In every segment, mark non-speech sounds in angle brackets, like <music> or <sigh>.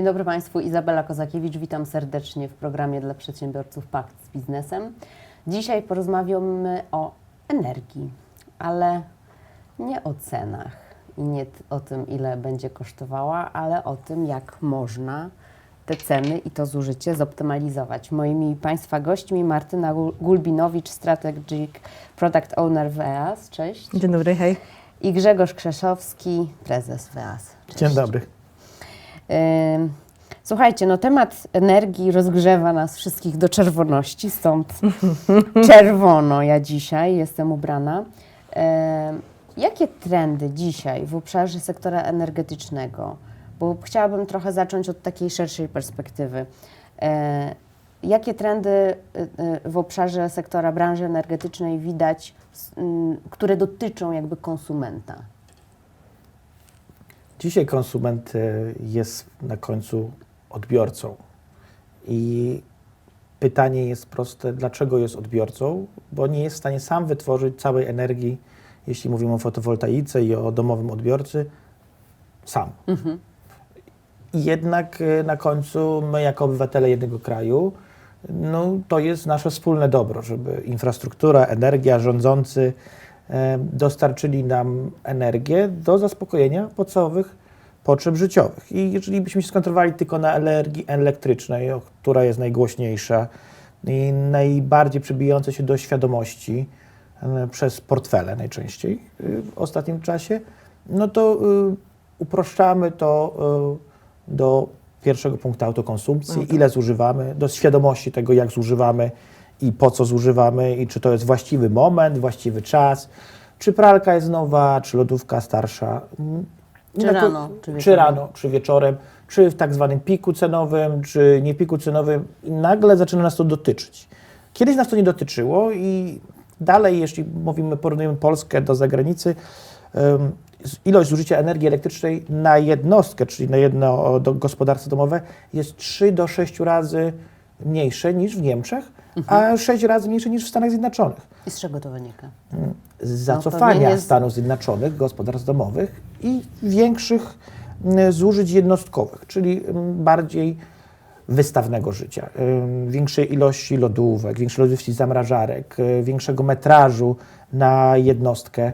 Dzień dobry Państwu, Izabela Kozakiewicz. Witam serdecznie w programie dla przedsiębiorców Pakt z Biznesem. Dzisiaj porozmawiamy o energii, ale nie o cenach i nie o tym, ile będzie kosztowała, ale o tym, jak można te ceny i to zużycie zoptymalizować. Moimi Państwa gośćmi Martyna Gul- Gulbinowicz, Strategic Product Owner WEAS, cześć. Dzień dobry, hej. I Grzegorz Krzeszowski, prezes WEAS. Cześć. Dzień dobry. Słuchajcie, no temat energii rozgrzewa nas wszystkich do czerwoności, stąd <laughs> czerwono ja dzisiaj jestem ubrana. Jakie trendy dzisiaj w obszarze sektora energetycznego? Bo chciałabym trochę zacząć od takiej szerszej perspektywy. E, Jakie trendy y, y, w obszarze sektora branży energetycznej widać, które dotyczą jakby konsumenta? Dzisiaj konsument e, jest na końcu odbiorcą. I pytanie jest proste, dlaczego jest odbiorcą? Bo nie jest w stanie sam wytworzyć całej energii, jeśli mówimy o fotowoltaice i o domowym odbiorcy, sam. I jednak e, na końcu my, jako obywatele jednego kraju, no, to jest nasze wspólne dobro, żeby infrastruktura, energia, rządzący dostarczyli nam energię do zaspokojenia podstawowych potrzeb życiowych. I jeżeli byśmy się skoncentrowali tylko na energii elektrycznej, która jest najgłośniejsza i najbardziej przybijająca się do świadomości przez portfele najczęściej y, w ostatnim czasie, no to y, uproszczamy to y, do pierwszego punktu autokonsumpcji, ile zużywamy, do świadomości tego, jak zużywamy i po co zużywamy i czy to jest właściwy moment, właściwy czas, czy pralka jest nowa, czy lodówka starsza. Mm, Czy na ko- rano, czy czy wieczorem. rano, czy wieczorem, czy w tak zwanym piku cenowym, czy nie piku cenowym i nagle zaczyna nas to dotyczyć. Kiedyś nas to nie dotyczyło i dalej, jeśli mówimy, porównujemy Polskę do zagranicy, z- ilość zużycia energii elektrycznej na jednostkę, czyli na jedno do gospodarstwo domowe jest 3 do 6 razy mniejsze niż w Niemczech, a 6 razy mniejsze niż w Stanach Zjednoczonych I z czego to wynika? z No, zacofania pewnie jest- Stanów Zjednoczonych, gospodarstw domowych i większych zużyć jednostkowych, czyli bardziej wystawnego życia, większej ilości lodówek, większej ilości zamrażarek, y, większego metrażu na jednostkę.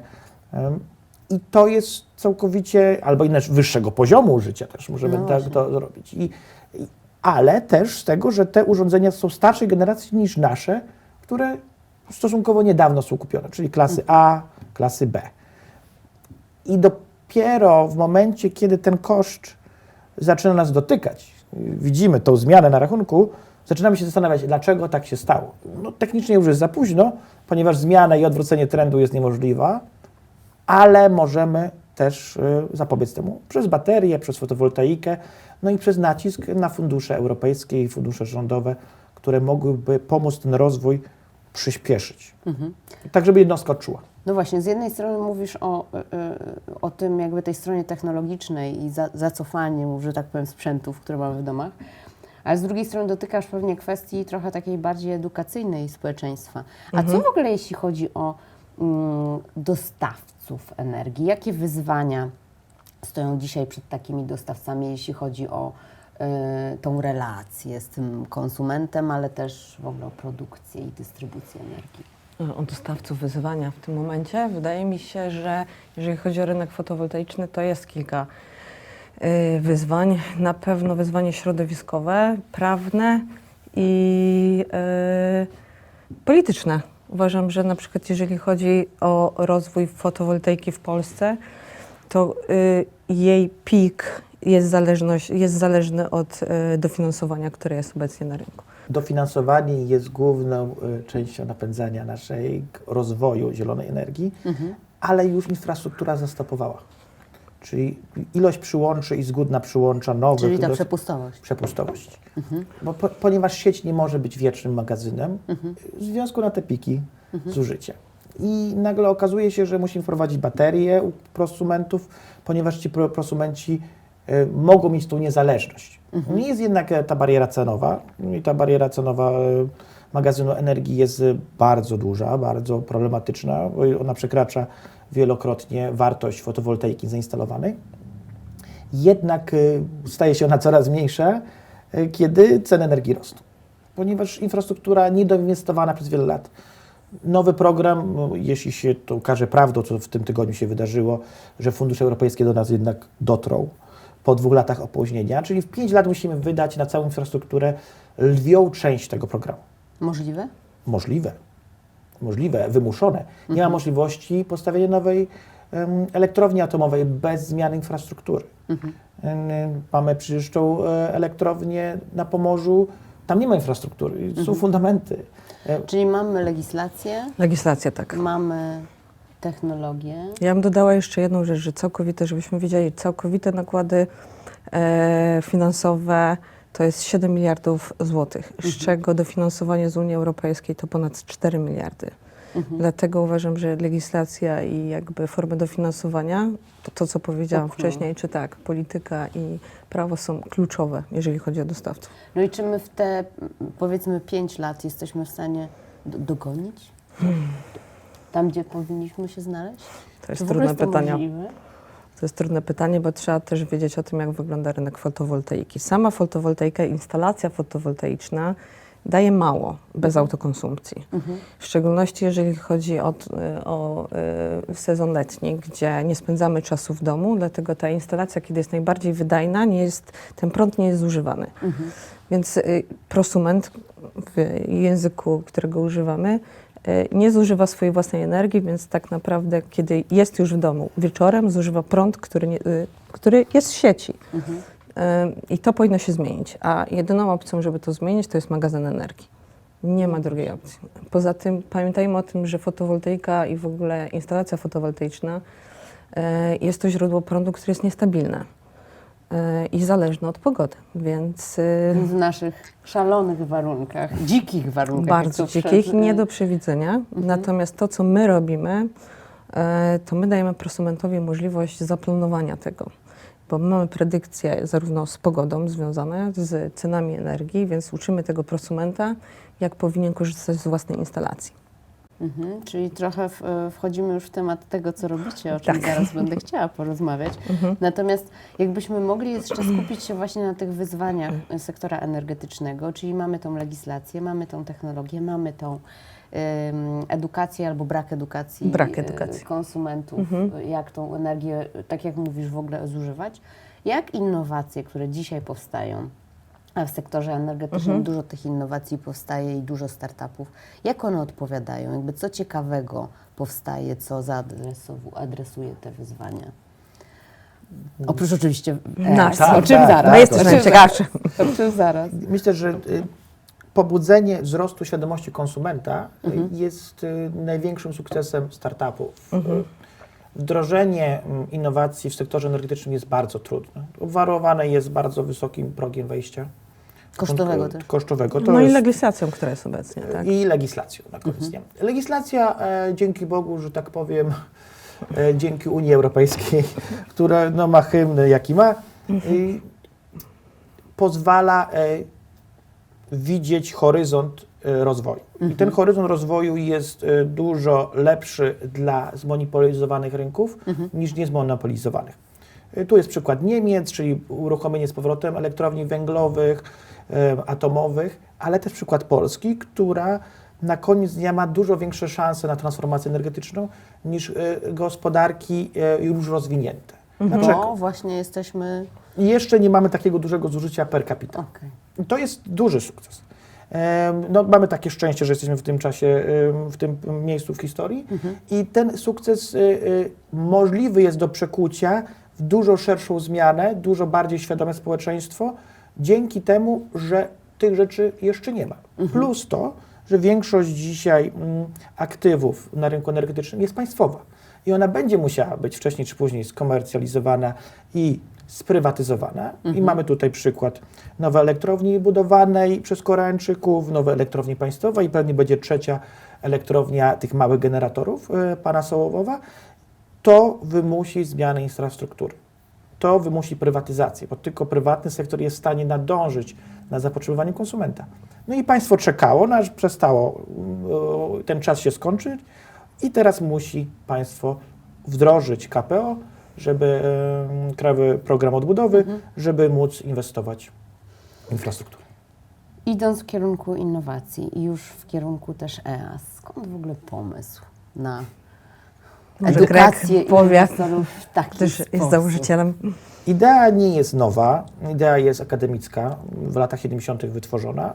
I to jest całkowicie, albo inaczej, wyższego poziomu życia też możemy No tak to zrobić. I, ale też z tego, że te urządzenia są starszej generacji niż nasze, które stosunkowo niedawno są kupione, czyli klasy A, klasy B. I dopiero w momencie, kiedy ten koszt zaczyna nas dotykać, widzimy tą zmianę na rachunku, zaczynamy się zastanawiać, dlaczego tak się stało. No, technicznie już jest za późno, ponieważ zmiana i odwrócenie trendu jest niemożliwa, ale możemy też y, zapobiec temu przez baterie, przez fotowoltaikę, no i przez nacisk na fundusze europejskie i fundusze rządowe, które mogłyby pomóc ten rozwój przyspieszyć. Tak, żeby jednostka odczuła. No właśnie, z jednej strony mówisz o, y, y, o tym jakby tej stronie technologicznej i za, zacofaniu, że tak powiem, sprzętów, które mamy w domach, ale z drugiej strony dotykasz pewnie kwestii trochę takiej bardziej edukacyjnej społeczeństwa. A co w ogóle jeśli chodzi o mm, dostawców energii? Jakie wyzwania stoją dzisiaj przed takimi dostawcami, jeśli chodzi o y, tą relację z tym konsumentem, ale też w ogóle o produkcję i dystrybucję energii? O dostawców wyzwania w tym momencie. Wydaje mi się, że jeżeli chodzi o rynek fotowoltaiczny, to jest kilka y, wyzwań. Na pewno wyzwanie środowiskowe, prawne i y, polityczne. Uważam, że na przykład jeżeli chodzi o rozwój fotowoltaiki w Polsce, to y, jej pik jest, zależność, jest zależny od y, dofinansowania, które jest obecnie na rynku. Dofinansowanie jest główną y, częścią napędzania naszej rozwoju zielonej energii, ale już infrastruktura zastopowała. Czyli ilość przyłączy i zgódna przyłącza nowych. Czyli ta przepustowość. przepustowość. Bo, po, ponieważ sieć nie może być wiecznym magazynem, w związku na te piki zużycia. I nagle okazuje się, że musimy wprowadzić baterie u prosumentów, ponieważ ci pro- prosumenci y, mogą mieć tą niezależność. Nie jest jednak e, ta bariera cenowa i ta bariera cenowa y, magazynu energii jest y, bardzo duża, bardzo problematyczna, bo ona przekracza wielokrotnie wartość fotowoltaiki zainstalowanej. jednak staje się ona coraz mniejsza, kiedy ceny energii rosną. Ponieważ infrastruktura niedoinwestowana przez wiele lat. Nowy program, no, jeśli się to okaże prawdą, co w tym tygodniu się wydarzyło, że fundusze europejskie do nas jednak dotrą po dwóch latach opóźnienia, czyli w pięć lat musimy wydać na całą infrastrukturę lwią część tego programu. Możliwe? Możliwe. Możliwe, wymuszone. Nie ma możliwości postawienia nowej em, elektrowni atomowej bez zmiany infrastruktury. Em, Mamy przecież tą e, elektrownię na Pomorzu, tam nie ma infrastruktury, są fundamenty. E, Czyli mamy legislację, Legislacja tak. mamy technologię. Ja bym dodała jeszcze jedną rzecz, że całkowite, żebyśmy wiedzieli, całkowite nakłady e, finansowe to jest 7 miliardów złotych, z czego dofinansowanie z Unii Europejskiej to ponad 4 miliardy. Dlatego uważam, że legislacja i jakby formy dofinansowania, to, to co powiedziałam Popchną. wcześniej, czy tak, polityka i prawo są kluczowe, jeżeli chodzi o dostawców. No i czy my w te powiedzmy 5 lat jesteśmy w stanie do, dogonić? Tam, gdzie powinniśmy się znaleźć? To jest Czy trudne pytanie. możliwe? To jest trudne pytanie, bo trzeba też wiedzieć o tym, jak wygląda rynek fotowoltaiki. Sama fotowoltaika, instalacja fotowoltaiczna daje mało bez autokonsumpcji. W szczególności jeżeli chodzi o, t- o y, sezon letni, gdzie nie spędzamy czasu w domu, dlatego ta instalacja, kiedy jest najbardziej wydajna, nie jest, ten prąd nie jest zużywany. Więc y, prosument w języku, którego używamy, y, nie zużywa swojej własnej energii, więc tak naprawdę, kiedy jest już w domu wieczorem, zużywa prąd, który, nie, y, który jest w sieci. Y, I to powinno się zmienić. A jedyną opcją, żeby to zmienić, to jest magazyn energii. Nie ma drugiej opcji. Poza tym pamiętajmy o tym, że fotowoltaika i w ogóle instalacja fotowoltaiczna y, jest to źródło prądu, które jest niestabilne y, i zależne od pogody, więc y, W naszych szalonych warunkach, dzikich warunkach. bardzo dzikich, przed- nie do przewidzenia. Natomiast to, co my robimy, to my dajemy prosumentowi możliwość zaplanowania tego. Bo my mamy predykcje zarówno z pogodą związane z cenami energii, więc uczymy tego prosumenta, jak powinien korzystać z własnej instalacji. Mhm, czyli trochę w, e, wchodzimy już w temat tego, co robicie, o czym Tak. zaraz będę chciała porozmawiać. Natomiast jakbyśmy mogli jeszcze skupić się właśnie na tych wyzwaniach e, sektora energetycznego, czyli mamy tą legislację, mamy tą technologię, mamy tą edukację albo brak edukacji, Brak e, edukacji. konsumentów, e, jak tą energię, tak jak mówisz, w ogóle zużywać. Jak innowacje, które dzisiaj powstają, w sektorze energetycznym dużo tych innowacji powstaje i dużo startupów. Jak one odpowiadają? Jakby co ciekawego powstaje, co adresuje te wyzwania? Oprócz oczywiście Nas. EAS, o czym tak, zaraz. tak, My jesteśmy o czym zaraz, O czym zaraz. Myślę, że y, pobudzenie wzrostu świadomości konsumenta y, jest y, największym sukcesem startupów. Y, Wdrożenie mm, innowacji w sektorze energetycznym jest bardzo trudne. Obwarowane jest bardzo wysokim progiem wejścia. Kosztowego też. Kosztowego. To No i jest, legislacją, która jest obecnie, tak? I legislacją na koniec dnia. Legislacja, e, dzięki Bogu, że tak powiem, e, dzięki Unii Europejskiej, <laughs> która no, ma hymn jaki ma, i pozwala e, widzieć horyzont e, rozwoju. I ten horyzont rozwoju jest e, dużo lepszy dla zmonopolizowanych rynków niż niezmonopolizowanych. E, Tu jest przykład Niemiec, czyli uruchomienie z powrotem elektrowni węglowych, e, atomowych, ale też przykład Polski, która na koniec dnia ma dużo większe szanse na transformację energetyczną niż e, gospodarki e, już rozwinięte. Dlaczego? Bo właśnie jesteśmy... Jeszcze nie mamy takiego dużego zużycia per capita. I To jest duży sukces. No, mamy takie szczęście, że jesteśmy w tym czasie, w tym miejscu w historii i ten sukces y, y, możliwy jest do przekucia w dużo szerszą zmianę, dużo bardziej świadome społeczeństwo, dzięki temu, że tych rzeczy jeszcze nie ma. Plus to, że większość dzisiaj mm, aktywów na rynku energetycznym jest państwowa i ona będzie musiała być wcześniej czy później skomercjalizowana i sprywatyzowana. I mamy tutaj przykład nowej elektrowni budowanej przez Koreańczyków, nowej elektrowni państwowej i pewnie będzie trzecia elektrownia tych małych generatorów y, pana Sołowowa. To wymusi zmianę infrastruktury. To wymusi prywatyzację, bo tylko prywatny sektor jest w stanie nadążyć na zapotrzebowanie konsumenta. No i państwo czekało, no aż przestało y, ten czas się skończyć i teraz musi państwo wdrożyć KPO żeby em, krajowy program odbudowy, Mhm. żeby móc inwestować w infrastrukturę. Idąc w kierunku innowacji i już w kierunku też EAS, skąd w ogóle pomysł na Może edukację Greg powie, taki Też sposób? jest założycielem. Idea nie jest nowa, idea jest akademicka, w latach 70. wytworzona.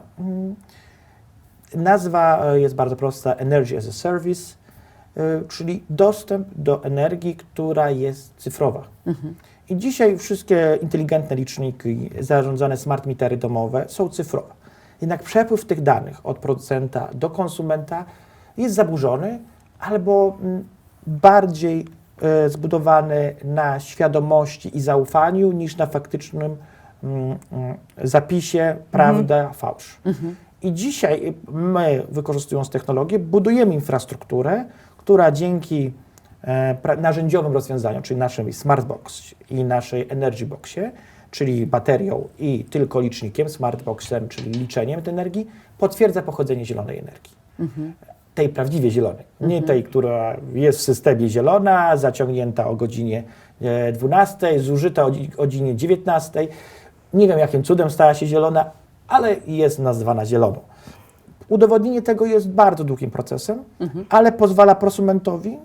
Nazwa e, jest bardzo prosta: Energy as a Service, e, czyli dostęp do energii, która jest cyfrowa. Mhm. I dzisiaj wszystkie inteligentne liczniki, zarządzane smart metery domowe są cyfrowe. Jednak przepływ tych danych od producenta do konsumenta jest zaburzony albo mm, bardziej e, zbudowany na świadomości i zaufaniu niż na faktycznym mm, mm, zapisie prawda, fałsz. Mhm. I dzisiaj my, wykorzystując technologię, budujemy infrastrukturę, która dzięki e, narzędziowym rozwiązaniom, czyli naszym Smartbox i naszej Energy Boxie, czyli baterią i tylko licznikiem, Smartboxem, czyli liczeniem tej energii, potwierdza pochodzenie zielonej energii. Mhm. Tej prawdziwie zielonej. Nie tej, która jest w systemie zielona, zaciągnięta o godzinie e, 12, zużyta o dzi- godzinie 19. Nie wiem, jakim cudem stała się zielona, ale jest nazwana zieloną. Udowodnienie tego jest bardzo długim procesem, Mhm. ale pozwala prosumentowi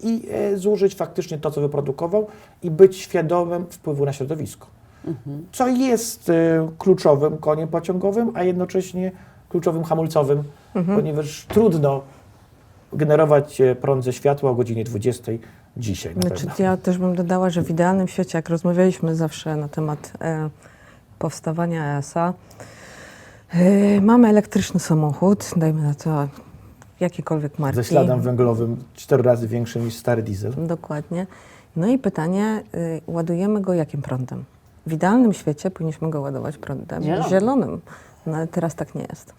i e, zużyć faktycznie to, co wyprodukował i być świadomym wpływu na środowisko. Mhm. Co jest e, kluczowym koniem pociągowym, a jednocześnie kluczowym hamulcowym, Mhm. ponieważ trudno generować e, prąd ze światła o godzinie 20 dzisiaj na Znaczy, pewno. ja też bym dodała, że w idealnym świecie, jak rozmawialiśmy zawsze na temat e, powstawania ESA, e, mamy elektryczny samochód, dajmy na to jakiekolwiek marki. Ze śladem węglowym cztery razy większym niż stary diesel. Dokładnie. No i pytanie, y, ładujemy go jakim prądem? W idealnym świecie powinniśmy go ładować prądem Zielonym. zielonym, no ale teraz tak nie jest.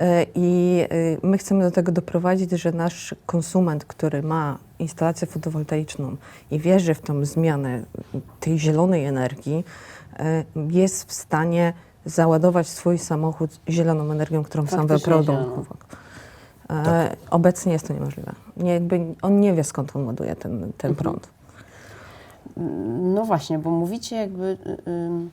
Y, I y, my chcemy do tego doprowadzić, że nasz konsument, który ma instalację fotowoltaiczną i wierzy w tą zmianę tej zielonej energii, y, jest w stanie załadować swój samochód zieloną energią, którą sam Faktycznie wyprodukował. E, Obecnie jest to niemożliwe. Nie, jakby on nie wie, skąd on ładuje ten, ten Mhm. prąd. No właśnie, bo mówicie jakby y, ym,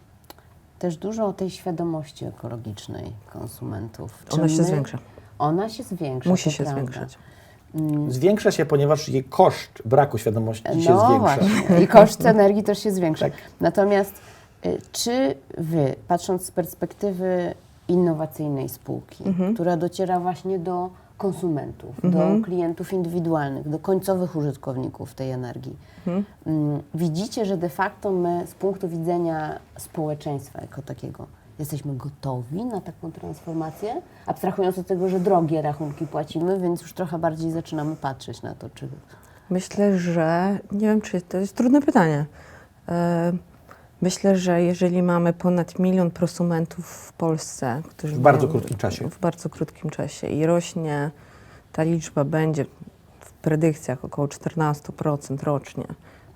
też dużo o tej świadomości ekologicznej konsumentów. Czy Ona się my- zwiększa. Ona się zwiększa. Musi się prawda. zwiększać. Mm, Zwiększa się, ponieważ jej koszt braku świadomości się No zwiększa. właśnie, i koszt energii też się zwiększa. Tak. Natomiast y, czy wy, patrząc z perspektywy innowacyjnej spółki, Mhm. która dociera właśnie do konsumentów, Mhm. do klientów indywidualnych, do końcowych użytkowników tej energii, Mhm. mm, widzicie, że de facto my z punktu widzenia społeczeństwa jako takiego jesteśmy gotowi na taką transformację? Abstrahując od tego, że drogie rachunki płacimy, więc już trochę bardziej zaczynamy patrzeć na to, czy Myślę, że nie wiem, czy to jest trudne pytanie. E, Myślę, że jeżeli mamy ponad milion prosumentów w Polsce, którzy W bardzo mają- krótkim czasie. W bardzo krótkim czasie i rośnie, ta liczba będzie w predykcjach około 14% rocznie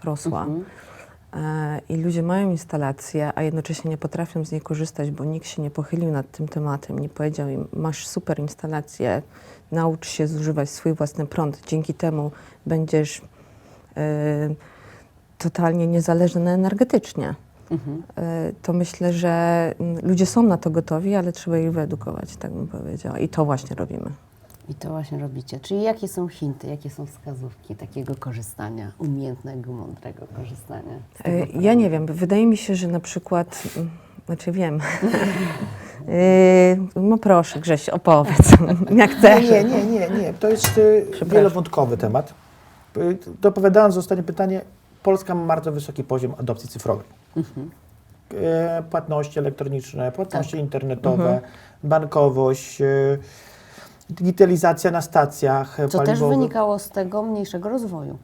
rosła. Mhm. E, I ludzie mają instalację, a jednocześnie nie potrafią z niej korzystać, bo nikt się nie pochylił nad tym tematem, nie powiedział im, masz super instalację, naucz się zużywać swój własny prąd. Dzięki temu będziesz e, totalnie niezależny energetycznie. Mhm. E, to myślę, że mm, ludzie są na to gotowi, ale trzeba ich wyedukować, tak bym powiedziała. I to właśnie robimy. I to właśnie robicie. Czyli jakie są hinty, jakie są wskazówki takiego korzystania, umiejętnego, mądrego korzystania? z tego E, Ja nie wiem, wydaje mi się, że na przykład, mm, znaczy wiem, E, <laughs> no proszę Grześ, opowiedz, <laughs> jak Nie, chcesz. nie, nie, nie, nie. To jest y, wielowątkowy temat. Y, Dopowiadając ostatnie pytanie, Polska ma bardzo wysoki poziom adopcji cyfrowej. Mhm. E, Płatności elektroniczne, płatności Tak. internetowe, Mhm. bankowość, y, digitalizacja na stacjach Co też paliwowych. wynikało z tego mniejszego rozwoju.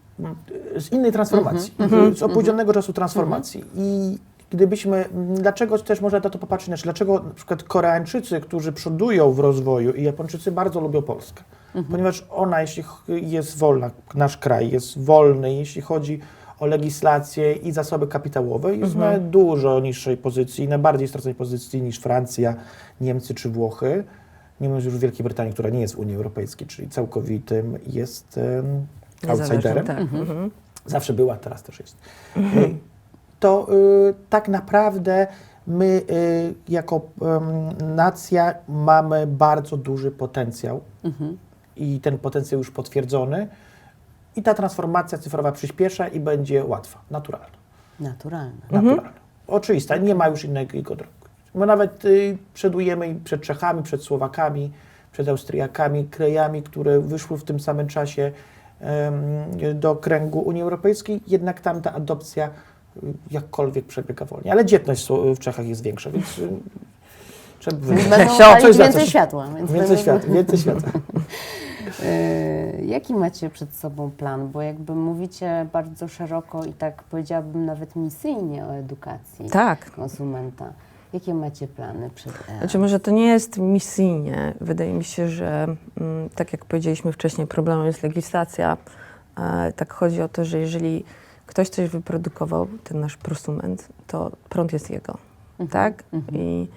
z innej transformacji, Mhm. z opóźnionego czasu transformacji. I gdybyśmy, dlaczego też można na to popatrzeć, znaczy, dlaczego na przykład Koreańczycy, którzy przodują w rozwoju i Japończycy bardzo lubią Polskę, ponieważ ona, jeśli jest wolna, nasz kraj jest wolny, jeśli chodzi o legislację i zasoby kapitałowe, jest na dużo niższej pozycji, na bardziej straconej pozycji niż Francja, Niemcy czy Włochy. Nie mówiąc już Wielkiej Brytanii, która nie jest w Unii Europejskiej, czyli całkowitym jest um, outsiderem. Tak. Mhm. zawsze była, teraz też jest, y, to y, tak naprawdę my y, jako em, nacja mamy bardzo duży potencjał Mhm. i ten potencjał już potwierdzony i ta transformacja cyfrowa przyspiesza i będzie łatwa, naturalna. Naturalne. naturalna. Oczywista, nie ma już innego drogi. My nawet y, przedujemy przed Czechami, przed Słowakami, przed Austriakami, krajami, które wyszły w tym samym czasie em, do kręgu Unii Europejskiej, jednak tam ta adopcja y, jakkolwiek przebiega wolniej. Ale dzietność w Czechach jest większa, więc y, trzeba będą Coś więcej coś. światła. Więc więcej będą- światła, więcej światła. <laughs> E, Jaki macie przed sobą plan? Bo jakby mówicie bardzo szeroko i tak powiedziałabym nawet misyjnie o edukacji Tak. konsumenta. Jakie macie plany przed EA? Znaczy, może to nie jest misyjnie. Wydaje mi się, że mm, tak jak powiedzieliśmy wcześniej, problemem jest legislacja. E, tak chodzi o to, że jeżeli ktoś coś wyprodukował, ten nasz prosument, to prąd jest jego, tak? I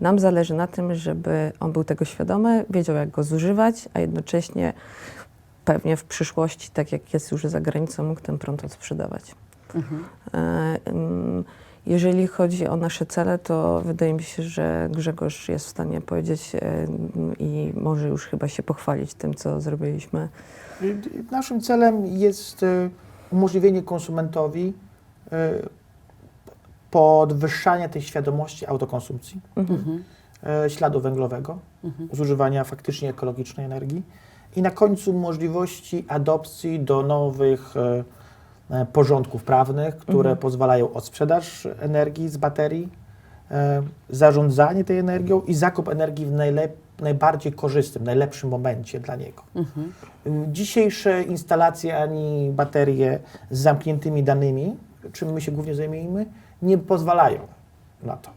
nam zależy na tym, żeby on był tego świadomy, wiedział jak go zużywać, a jednocześnie pewnie w przyszłości, tak jak jest już za granicą, mógł ten prąd odsprzedawać. Mhm. E, ym, Jeżeli chodzi o nasze cele, to wydaje mi się, że Grzegorz jest w stanie powiedzieć e, i może już chyba się pochwalić tym, co zrobiliśmy. Y, Naszym celem jest y, umożliwienie konsumentowi podwyższania tej świadomości autokonsumpcji, Mhm. y, śladu węglowego, Mhm. zużywania faktycznie ekologicznej energii i na końcu możliwości adopcji do nowych y, e, porządków prawnych, które Mhm. pozwalają odsprzedaż energii z baterii, e, zarządzanie tej energią i zakup energii w najlep- najbardziej korzystnym, najlepszym momencie dla niego. Mhm. Dzisiejsze instalacje ani baterie z zamkniętymi danymi, czym my się głównie zajmujemy, nie pozwalają na to.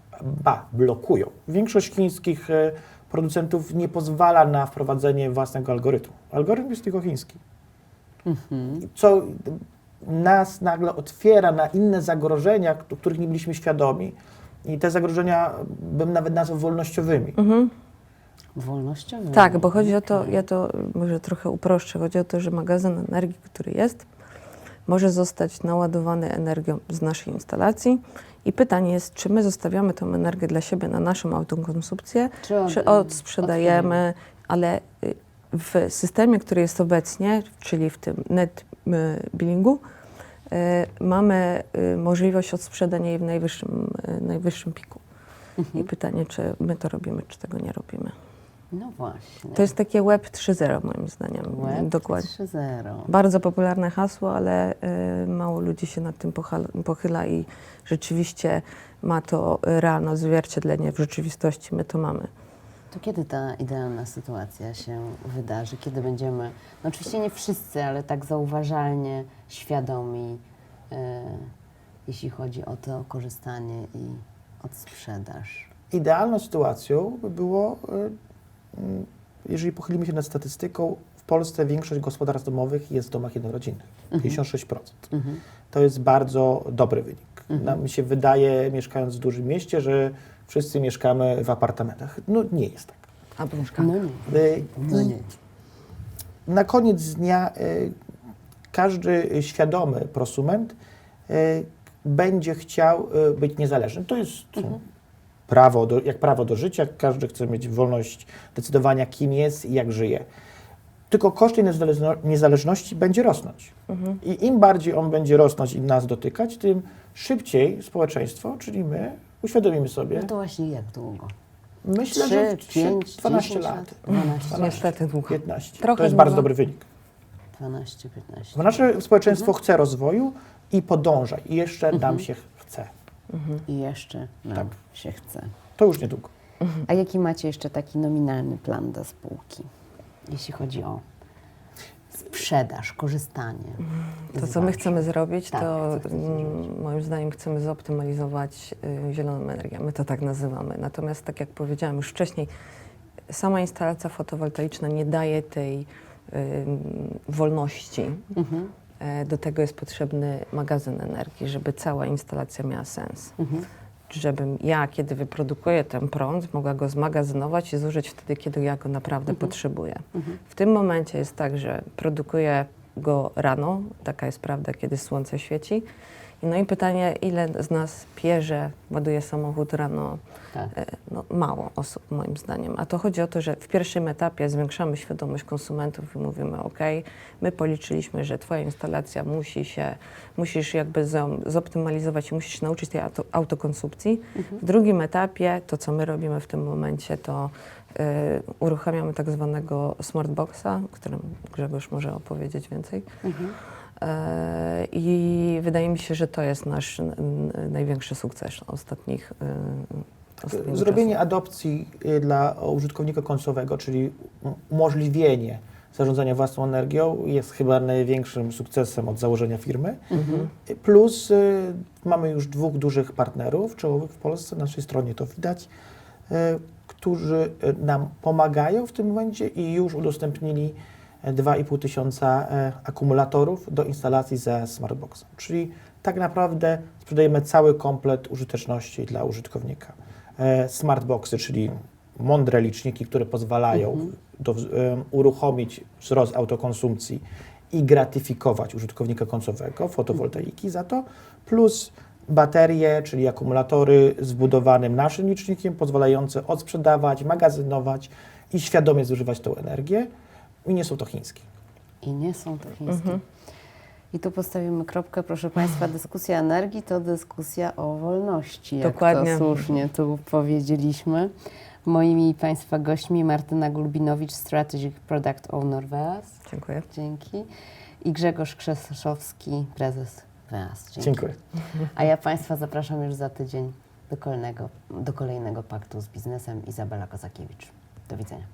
Ba, blokują. Większość chińskich e, producentów nie pozwala na wprowadzenie własnego algorytmu. Algorytm jest tylko chiński. Mhm. Co nas nagle otwiera na inne zagrożenia, których nie byliśmy świadomi. I te zagrożenia bym nawet nazwał wolnościowymi. Mhm. Wolnościowy. Tak, bo chodzi o to, ja to może trochę uproszczę, chodzi o to, że magazyn energii, który jest, może zostać naładowany energią z naszej instalacji i pytanie jest, czy my zostawiamy tą energię dla siebie na naszą autokonsumpcję, Czy, od- czy odsprzedajemy, ale y, w systemie, który jest obecnie, czyli w tym net y, billingu, y, mamy możliwość odsprzedania jej w najwyższym, najwyższym piku. I pytanie, czy my to robimy, czy tego nie robimy. No właśnie. To jest takie Web 3.0 moim zdaniem. Web Dokładnie. 3.0. Bardzo popularne hasło, ale y, mało ludzi się nad tym pochyla, pochyla i rzeczywiście ma to realne odzwierciedlenie w rzeczywistości. My to mamy. To kiedy ta idealna sytuacja się wydarzy? Kiedy będziemy, no oczywiście nie wszyscy, ale tak zauważalnie świadomi, e, jeśli chodzi o to korzystanie i odsprzedaż? Idealną sytuacją by było, y, jeżeli pochylimy się nad statystyką, w Polsce większość gospodarstw domowych jest w domach jednorodzinnych, 56%. Mhm. To jest bardzo dobry wynik. Mhm. Nam się wydaje, mieszkając w dużym mieście, że wszyscy mieszkamy w apartamentach. No nie jest tak. Albo mieszkamy. No nie. Y, No nie. Na koniec dnia y, każdy świadomy prosument y, będzie chciał y, być niezależny. To jest Mhm. Prawo, do, jak prawo do życia. Każdy chce mieć wolność decydowania, kim jest i jak żyje. Tylko koszt tej niezależno- niezależności będzie rosnąć. Mhm. I im bardziej on będzie rosnąć i nas dotykać, tym szybciej społeczeństwo, czyli my, uświadomimy sobie. No to właśnie jak długo? Myślę, że w 3, trzy- 5, 12 10 lat. lat? 12, Niestety długo. 15. Trochę to jest bardzo długo. dobry wynik. 12 15. Bo nasze społeczeństwo Mhm. chce rozwoju i podąża. I jeszcze nam się chce. I jeszcze nam Tak. się chce. To już niedługo. A jaki macie jeszcze taki nominalny plan dla spółki, jeśli chodzi o sprzedaż, korzystanie? To, z co my chcemy zrobić, Tak, to co chcecie mm, zrobić? moim zdaniem chcemy zoptymalizować y, zieloną energię. My to tak nazywamy. Natomiast, tak jak powiedziałam już wcześniej, sama instalacja fotowoltaiczna nie daje tej y, wolności. Mhm. E, Do tego jest potrzebny magazyn energii, żeby cała instalacja miała sens. Mhm. Żebym ja, kiedy wyprodukuję ten prąd, mogła go zmagazynować i zużyć wtedy, kiedy ja go naprawdę potrzebuję. Mhm. W tym momencie jest tak, że produkuję go rano, taka jest prawda, kiedy słońce świeci. No i pytanie, ile z nas pierze, ładuje samochód rano? Tak. E, No, mało osób moim zdaniem. A to chodzi o to, że w pierwszym etapie zwiększamy świadomość konsumentów i mówimy, ok, my policzyliśmy, że twoja instalacja musi się, musisz jakby zo- zoptymalizować i musisz się nauczyć tej auto, autokonsumpcji. W drugim etapie to, co my robimy w tym momencie, to e, uruchamiamy tak zwanego smartboxa, o którym Grzegorz może opowiedzieć więcej. Mhm. E, I wydaje mi się, że to jest nasz największy sukces ostatnich, e, ostatniego Zrobienie czasu. adopcji y, dla użytkownika końcowego, czyli umożliwienie zarządzania własną energią jest chyba największym sukcesem od założenia firmy. Mhm. Y, Plus y, mamy już dwóch dużych partnerów czołowych w Polsce, na naszej stronie to widać, y, którzy y, nam pomagają w tym momencie i już udostępnili 2,5 tysiąca e, akumulatorów do instalacji ze Smartboxem. Czyli tak naprawdę sprzedajemy cały komplet użyteczności dla użytkownika. E, Smartboxy, czyli mądre liczniki, które pozwalają do, em, uruchomić wzrost autokonsumpcji i gratyfikować użytkownika końcowego, fotowoltaiki za to, plus baterie, czyli akumulatory z wbudowanym naszym licznikiem, pozwalające odsprzedawać, magazynować i świadomie zużywać tą energię. I nie są to chińskie. I nie są to chińskie. Mhm. I tu postawimy kropkę, proszę Państwa. Dyskusja energii to dyskusja o wolności, jak Dokładnie. to słusznie tu powiedzieliśmy. Moimi Państwa gośćmi Martyna Gulbinowicz, Strategic Product Owner WEAS. Dziękuję. Dzięki. I Grzegorz Krzeszowski, prezes WEAS. Dzięki. Dziękuję. A ja Państwa zapraszam już za tydzień do kolejnego, do kolejnego paktu z biznesem. Izabela Kozakiewicz. Do widzenia.